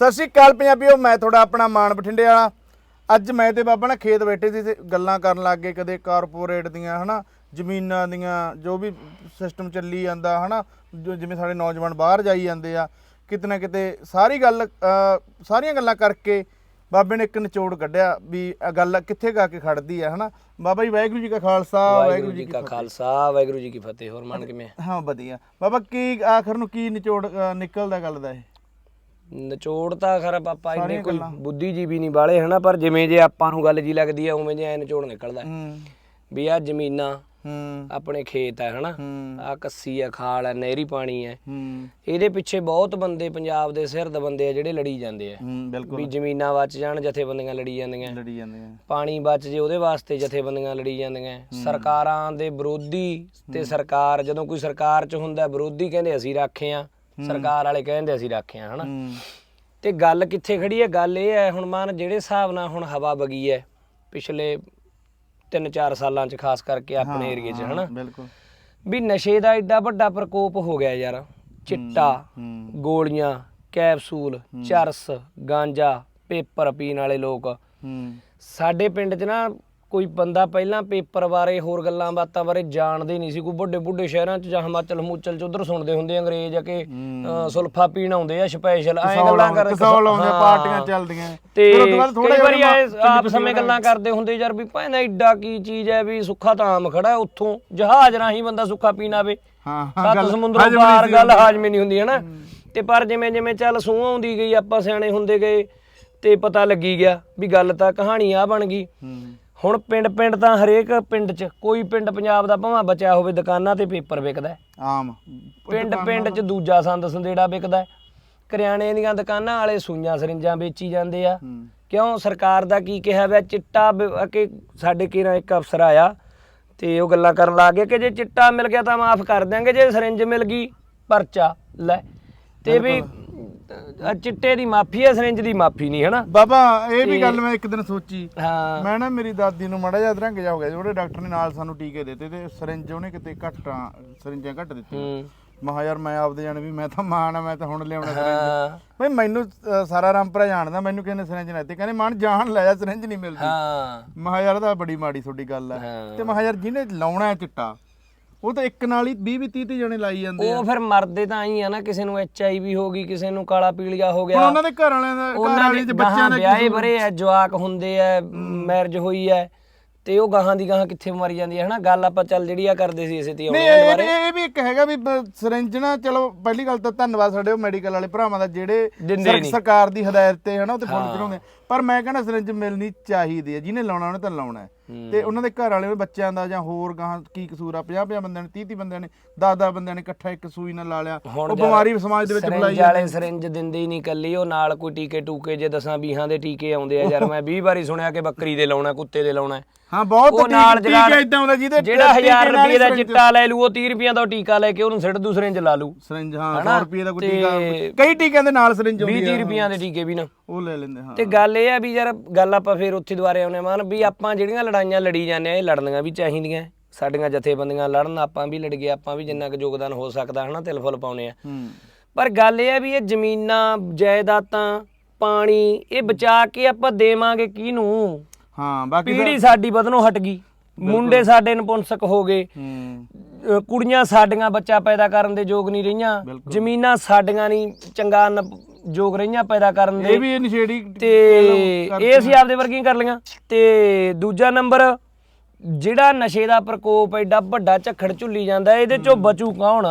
ਸਤਿ ਸ਼੍ਰੀ ਅਕਾਲ ਪੰਜਾਬੀਓ ਮੈਂ ਤੁਹਾਡਾ ਆਪਣਾ ਮਾਨ ਬਠਿੰਡੇ ਵਾਲਾ। ਅੱਜ ਮੈਂ ਤੇ ਬਾਬਾ ਨਾ ਖੇਤ ਬੈਠੇ ਸੀ ਤੇ ਗੱਲਾਂ ਕਰਨ ਲੱਗ ਗਏ ਕਦੇ ਕਾਰਪੋਰੇਟ ਦੀਆਂ ਹਨਾ ਜ਼ਮੀਨਾਂ ਦੀਆਂ ਜੋ ਵੀ ਸਿਸਟਮ ਚੱਲੀ ਜਾਂਦਾ ਹਨਾ ਜੋ ਜਿਵੇਂ ਸਾਡੇ ਨੌਜਵਾਨ ਬਾਹਰ ਜਾਈ ਜਾਂਦੇ ਆ ਕਿਤੇ ਨਾ ਕਿਤੇ ਸਾਰੀ ਗੱਲ ਸਾਰੀਆਂ ਗੱਲਾਂ ਕਰਕੇ ਬਾਬੇ ਨੇ ਇੱਕ ਨਿਚੋੜ ਕੱਢਿਆ ਵੀ ਇਹ ਗੱਲ ਕਿੱਥੇ ਗਾ ਕੇ ਖੜਦੀ ਆ ਹਨਾ। ਬਾਬਾ ਜੀ ਵਾਹਿਗੁਰੂ ਜੀ ਕਾ ਖਾਲਸਾ ਵਾਹਿਗੁਰੂ ਜੀ ਕਾ ਖਾਲਸਾ ਵਾਹਿਗੁਰੂ ਜੀ ਕੀ ਫਤਿਹ ਹੋਰ ਮਨ ਕਿਵੇਂ ਹਾਂ ਵਧੀਆ। ਬਾਬਾ ਕੀ ਆਖਰ ਨੂੰ ਕੀ ਨਿਚੋੜ ਨਿਕਲਦਾ ਗੱਲ ਦਾ ਇਹ? ਨਿਚੋੜ ਤਾਂ ਖਰਾ ਪਾਪਾ ਇੰਨੇ ਕੋਈ। ਬੁੱਧੀਜੀਵੀ ਨਹੀਂ ਬਾਲੇ ਹਨਾ? ਪਰ ਜਿਵੇਂ ਜੇ ਆਪਾਂ ਨੂੰ ਗੱਲ ਜੀ ਲੱਗਦੀ ਆ ਉਵੇਂ ਜੇ ਐ ਨਿਚੋੜ ਨਿਕਲਦਾ। ਵੀ ਆ ਜ਼ਮੀਨਾਂ ਹੂੰ। ਆਪਣੇ ਖੇਤ ਹੈ ਹਨਾ? ਆ ਕੱਸੀ ਆ ਖਾਲ ਹੈ ਨਹਿਰੀ ਪਾਣੀ ਹੂੰ। ਇਹਦੇ ਪਿੱਛੇ ਬਹੁਤ ਬੰਦੇ ਪੰਜਾਬ ਦੇ ਸਿਰਦ ਬੰਦੇ ਆ ਜਿਹੜੇ ਲੜੀ ਜਾਂਦੇ ਆ। ਵੀ ਜ਼ਮੀਨਾਂ ਬਚ ਜਾਣ ਜਥੇਬੰਦੀਆਂ ਲੜੀ ਜਾਂਦੀਆਂ। ਲੜੀ ਜਾਂਦੇ ਆ ਪਾਣੀ ਬਚ ਜੇ ਉਹਦੇ ਵਾਸਤੇ ਜਥੇਬੰਦੀਆਂ ਲੜੀ ਜਾਂਦੀਆਂ। ਸਰਕਾਰਾਂ ਦੇ ਵਿਰੋਧੀ ਤੇ ਸਰਕਾਰ ਜਦੋਂ ਕੋਈ ਸਰਕਾਰ 'ਚ ਹੁੰਦਾ ਵਿਰੋਧੀ ਕਹਿੰਦੇ ਅਸੀਂ ਰਾਖੇ ਆ। ਸਰਕਾਰ ਵਾਲੇ ਕਹਿੰਦੇ ਅਸੀਂ ਰਾਖੇ ਆ ਹਨਾ? ਤੇ ਗੱਲ ਕਿੱਥੇ ਖੜੀ ਹੈ? ਗੱਲ ਇਹ ਹੈ ਹੁਣ ਮਾਨ ਜਿਹੜੇ ਹਿਸਾਬ ਨਾਲ ਹੁਣ ਹਵਾ ਵਗੀ ਹੈ ਪਿਛਲੇ 3-4 ਸਾਲਾਂ 'ਚ ਖਾਸ ਕਰਕੇ ਆਪਣੇ ਏਰੀਏ 'ਚ ਹਨਾ? ਬਿਲਕੁਲ। ਵੀ ਨਸ਼ੇ ਦਾ ਐਡਾ ਵੱਡਾ ਪ੍ਰਕੋਪ ਹੋ ਗਿਆ ਯਾਰ। ਚਿੱਟਾ ਗੋਲੀਆਂ ਕੈਪਸੂਲ ਚਰਸ ਗਾਂਜਾ ਪੇਪਰ ਪੀਣ ਵਾਲੇ ਲੋਕ। ਸਾਡੇ ਪਿੰਡ 'ਚ ਨਾ ਕੋਈ ਬੰਦਾ ਪਹਿਲਾਂ ਪੇਪਰ ਬਾਰੇ ਹੋਰ ਗੱਲਾਂ ਬਾਤਾਂ ਬਾਰੇ ਜਾਣਦੇ ਨਹੀਂ ਸੀ। ਕੋਈ ਵੱਡੇ ਵੱਡੇ ਸ਼ਹਿਰਾਂ 'ਚ ਜਾਂ ਹਿਮਾਚਲ ਹਿਮੂਚਲ 'ਚ ਉਧਰ ਸੁਣਦੇ ਹੁੰਦੇ ਅੰਗਰੇਜ਼ ਆ ਕਿ ਸੁਲਫਾ ਪੀਣ ਆਉਂਦੇ ਆ ਸਪੈਸ਼ਲ ਐਂ ਗੱਲਾਂ ਕਰ ਕਸੌਲ ਆਉਂਦੇ। ਪਾਰਟੀਆਂ ਚੱਲਦੀਆਂ। ਤੇ ਕਈ ਵਾਰੀ ਐ ਆਪ ਸਮੇਂ ਗੱਲਾਂ ਕਰਦੇ ਹੁੰਦੇ ਯਾਰ ਵੀ ਭਾਵੇਂ ਐਡਾ ਕੀ ਚੀਜ਼ ਹੈ ਵੀ ਸੁੱਖਾ ਤਾਂ ਆਮ ਖੜਾ ਉੱਥੋਂ ਜਹਾਜ਼ ਰਾਹੀਂ ਬੰਦਾ ਸੁੱਖਾ ਪੀਣ ਆਵੇ। ਹਾਂ ਹਾਂ ਸੱਤ ਸਮੁੰਦਰੋਂ ਪਾਰ ਗੱਲ ਹਾਜ਼ਮੇ ਨਹੀਂ ਹੁੰਦੀ ਹੈ। ਨਾ ਤੇ ਪਰ ਜਿਵੇਂ ਜਿਵੇਂ ਚੱਲ ਸੂਹ ਆਉਂਦੀ ਗਈ ਆਪਾਂ ਸਿਆਣੇ ਹੁੰਦੇ ਗਏ ਤੇ ਪਤਾ ਲੱਗੀ ਗਿਆ ਵੀ ਗੱਲ ਤਾਂ ਕਹਾਣੀ ਆ ਬਣ ਗਈ। ਹੁਣ ਪਿੰਡ ਪਿੰਡ ਤਾਂ ਹਰੇਕ ਪਿੰਡ 'ਚ ਕੋਈ ਪਿੰਡ ਪੰਜਾਬ ਦਾ ਭਾਵੇਂ ਬਚਿਆ ਹੋਵੇ ਦੁਕਾਨਾਂ ਤੇ ਪੇਪਰ ਵਿਕਦਾ ਹੈ। ਆਮ। ਪਿੰਡ ਪਿੰਡ 'ਚ ਦੂਜਾ ਸੰਦ ਸੰਦੇੜਾ ਵਿਕਦਾ ਹੈ। ਕਰਿਆਣੇ ਦੀਆਂ ਦੁਕਾਨਾਂ ਵਾਲੇ ਸੂਈਆਂ ਸਰਿੰਜਾਂ ਵੇਚੀ ਜਾਂਦੇ ਆ। ਹੂੰ। ਕਿਉਂ? ਸਰਕਾਰ ਦਾ ਕੀ ਕਿਹਾ ਹੋਇਆ ਚਿੱਟਾ ਬ- ਕਿ ਸਾਡੇ ਕੀ ਨਾ ਇੱਕ ਅਫਸਰ ਆਇਆ ਤੇ ਉਹ ਗੱਲਾਂ ਕਰਨ ਲੱਗ ਗਿਆ ਕਿ ਜੇ ਚਿੱਟਾ ਮਿਲ ਗਿਆ ਤਾਂ ਮਾਫ ਕਰ ਦਿਆਂਗੇ ਜੇ ਸਰਿੰਜ ਮਿਲ ਗਈ ਪਰਚਾ ਲੈ। ਤੇ ਵੀ ਅ, ਚਿੱਟੇ ਦੀ ਮਾਫੀ ਹੈ ਸਰਿੰਜ ਦੀ ਮਾਫੀ ਨਹੀਂ ਹਨਾ? ਬਾਬਾ ਇਹ ਵੀ ਗੱਲ ਮੈਂ ਇੱਕ ਦਿਨ ਸੋਚੀ। ਹਾਂ। ਮੈਂ ਨਾ ਮੇਰੀ ਦਾਦੀ ਨੂੰ ਮੜਾ ਜਿਹਾ ਅਧਰੰਗ ਜਾ ਹੋ ਗਿਆ ਸੀ ਉਹਦੇ ਡਾਕਟਰ ਨੇ ਨਾਲ ਸਾਨੂੰ ਟੀਕੇ ਦਿੱਤੇ ਤੇ ਸਰਿੰਜ ਉਹਨੇ ਕਿਤੇ ਘੱਟਾਂ ਸਰਿੰਜਾਂ ਘੱਟ ਦਿੱਤੀਆਂ। ਹੂੰ। ਮਹਾ ਯਾਰ ਮੈਂ ਆਪਦੇ ਜਾਣੇ ਵੀ ਮੈਂ ਤਾਂ ਮਾਣ ਆ ਮੈਂ ਤਾਂ ਹੁਣ ਲਿਆਉਣਾ ਸਰਿੰਜ। ਹਾਂ ਬਈ ਮੈਨੂੰ ਅ, ਸਾਰਾ ਰਾਮਪੁਰਾ ਜਾਣਦਾ ਮੈਨੂੰ ਕਹਿੰਦੇ ਸਰਿੰਜ ਨਾ ਦਿੱਤੇ। ਕਹਿੰਦੇ ਮਾਨ ਜਾਣ ਲੈ ਜਾ ਸਰਿੰਜ ਨਹੀਂ ਮਿਲਦੀ। ਹਾਂ। ਮਹਾ ਯਾਰ ਤਾਂ ਬੜੀ ਮਾੜੀ ਤੁਹਾਡੀ ਗੱਲ ਆ। ਹਾਂ। ਤੇ ਮਹਾ ਯਾਰ ਜਿਹਨੇ ਲਾਉਣਾ ਹੈ ਚਿੱਟਾ ਉਹ ਤਾਂ ਇੱਕ ਨਾਲ ਹੀ 20 20 30 ਜਣੇ ਲਾਈ ਜਾਂਦੇ ਆ। ਉਹ ਫਿਰ ਮਰਦੇ ਤਾਂ ਆਈ ਆ ਨਾ ਕਿਸੇ ਨੂੰ ਐਚ ਆਈ ਵੀ ਹੋ ਗਈ ਕਿਸੇ ਨੂੰ ਕਾਲਾ ਪੀਲੀਆ ਹੋ ਹੁਣ ਗਿਆ ਉਹਨਾਂ ਦੇ ਘਰ ਵਾਲਿਆਂ ਦਾ ਘਰ ਉਹਨਾਂ ਵਾਲੀ ਦੇ ਬੱਚਿਆਂ ਦਾ ਵਿਆਹੇ ਬਰੇ ਆ ਜਵਾਕ ਹੁੰਦੇ ਆ ਮੈਰਿਜ ਹੋਈ ਆ ਤੇ ਉਹ ਗਾਹਾਂ ਦੀ ਗਾਹਾਂ ਕਿੱਥੇ ਮਰੀ ਜਾਂਦੀ ਹੈ ਹਨਾ? ਗੱਲ ਆਪਾਂ ਚੱਲ ਜਿਹੜੀ ਆ ਕਰਦੇ ਸੀ ਇਸੇ ਤੇ ਨਹੀਂ ਆਉਣੇ ਇਹ ਇਹ- ਇਹ ਵੀ ਇੱਕ ਹੈਗਾ ਵੀ ਬ- ਸਿਰਿੰਜ ਨਾ ਚਲੋ ਪਹਿਲੀ ਗੱਲ ਤਾਂ ਧੰਨਵਾਦ ਸਾਡੇ ਉਹ ਮੈਡੀਕਲ ਵਾਲੇ ਭਰਾਵਾਂ ਦਾ ਜਿਹੜੇ ਦਿੰਦੇ ਸਰ- ਨਹੀਂ। ਸਰਕਾਰ ਦੀ ਹਦਾਇਤ ਤੇ ਹਨਾ ਉਹ ਤੇ ਫੁੱਲ ਚੜਾਉਂਦੇ ਪਰ ਮੈਂ ਕਹਿੰਦਾ ਸਿਰਿੰਜ ਮਿਲਣੀ ਚਾਹੀਦੀ ਹੈ ਜਿਹਨੇ ਲਾਉਣਾ ਉਹਨੇ ਤਾਂ ਲਾਉਣਾ ਹੈ। ਤੇ ਉਹਨਾਂ ਦੇ ਘਰ ਵਾਲੇ ਬੱਚਿਆਂ ਦਾ ਜਾਂ ਹੋਰ ਗਾਹਾਂ ਕੀ ਕਸੂਰ ਆ 50 50 ਬੰਦਿਆਂ ਨੇ 30 30 ਬੰਦਿਆਂ ਨੇ 10 10 ਬੰਦਿਆਂ ਨੇ ਇਕੱਠਾ ਇੱਕ ਸੂਈ ਨਾਲ ਲਾ ਲਿਆ। ਹੁਣ ਉਹ ਬਿਮਾਰੀ ਸਮਾਜ ਦੇ ਵਿੱਚ ਸਰਿੰਜ ਬੁਲਾਈ ਵਾਲੇ ਸਰਿੰਜ ਦਿੰਦੇ ਹੀ ਨਹੀਂ ਕੱਲੀ ਉਹ ਨਾਲ ਕੋਈ ਟੀਕੇ ਟੂਕੇ ਜੇ ਦਸਾਂ 20 ਦੇ ਟੀਕੇ ਆਉਂਦੇ ਆ ਯਾਰ ਮੈਂ 20 ਵਾਰੀ ਸੁਣਿਆ ਕਿ ਬੱਕਰੀ ਦੇ ਲਾਉਣਾ ਕੁੱਤੇ ਦੇ ਲਾਉਣਾ ਹਾਂ। ਬਹੁਤ ਉਹ ਨਾਲ ਟੀਕੇ ਇਦਾਂ ਹੁੰਦਾ ਜਿਹਦੇ ਜਿਹੜਾ ਟੀਕੇ 1000 ਨਾਲ ਹੀ ਰੁਪਏ ਦਾ ਚਿੱਟਾ ਲੈ ਲੂ ਉਹ 30 ਰੁਪਏ ਦਾ ਟੀਕਾ ਲੈ ਕੇ ਉਹਨੂੰ ਸਿੱਟ ਦੂ ਸਰਿੰਜ ਲਾ ਲੂ। ਸਿਰਿੰਜ ਹਾਂ ਹਨਾ? 100 ਰੁਪਏ ਦਾ ਕੋਈ ਤੇ- ਟੀਕਾ ਕਈ ਟੀਕਿਆਂ ਦੇ ਨਾਲ ਸਿਰਿੰਜ 20 ਹੁੰਦੀ 30 ਆ ਰੁਪਈਆਂ ਦੇ ਟੀਕੇ ਵੀ ਨਾ। ਉਹ ਲੈ ਲੈਂਦੇ ਹਾਂ। ਤੇ ਗੱਲ ਇਹ ਆ ਵੀ ਯਾਰ ਗੱਲ ਆਪਾਂ ਫੇਰ ਉੱਥੇ ਦੁਆਰੇ ਆਉਨੇ ਮਾਨ ਵੀ ਆਪਾਂ ਜਿਹੜੀਆਂ ਲੜਾਈਆਂ ਲੜੀ ਜਾਂਦੇ ਆ ਇਹ ਲੜਨੀਆਂ ਵੀ ਚਾਹੀਦੀਆਂ। ਸਾਡੀਆਂ ਜਥੇਬੰਦੀਆਂ ਲੜਨ ਆਪਾਂ ਵੀ ਲੜ ਗਏ ਆਪਾਂ ਵੀ ਜਿੰਨਾ ਕੁ ਯੋਗਦਾਨ ਹੋ ਸਕਦਾ ਹਨਾ ਤਿਲ ਫੁੱਲ ਪਾਉਨੇ ਆ। ਪਰ ਗੱਲ ਇਹ ਆ ਵੀ ਇਹ ਜ਼ਮੀਨਾਂ ਜਾਇਦਾਦਾਂ ਪਾਣੀ ਇਹ ਬਚਾ ਕੇ ਆਪਾਂ ਦੇਵਾਂਗੇ ਕਿਹਨੂੰ? ਹਾਂ ਬਾਕੀ ਪੀੜੀ ਸਾਡੀ ਵਧਨੋਂ ਹਟ ਗਈ। ਮੁੰਡੇ ਸਾਡੇ ਨਪੁੰਸਕ ਹੋ ਗਏ। ਕੁੜੀਆਂ ਸਾਡੀਆਂ ਬੱਚਾ ਪੈਦਾ ਕਰਨ ਦੇ ਯੋਗ ਨਹੀਂ ਰਹੀਆਂ। ਜ਼ਮੀਨਾਂ ਸਾਡੀਆਂ ਨਹੀਂ ਚੰਗਾ ਯੋਗ ਰਹੀਆਂ ਪੈਦਾ ਕਰਨ ਦੇ। ਇਹ ਵੀ ਨਸ਼ੇੜੀ ਤੇ ਇਹ ਅਸੀਂ ਆਪਦੇ ਵਰਗੀਆਂ ਕਰ ਲਈਆਂ। ਤੇ ਦੂਜਾ ਨੰਬਰ ਜਿਹੜਾ ਨਸ਼ੇ ਦਾ ਪ੍ਰਕੋਪ ਐਡਾ ਵੱਡਾ ਝੱਖੜ ਝੁੱਲੀ ਜਾਂਦਾ ਇਹਦੇ ਚੋਂ ਬਚੂ ਕੌਣ?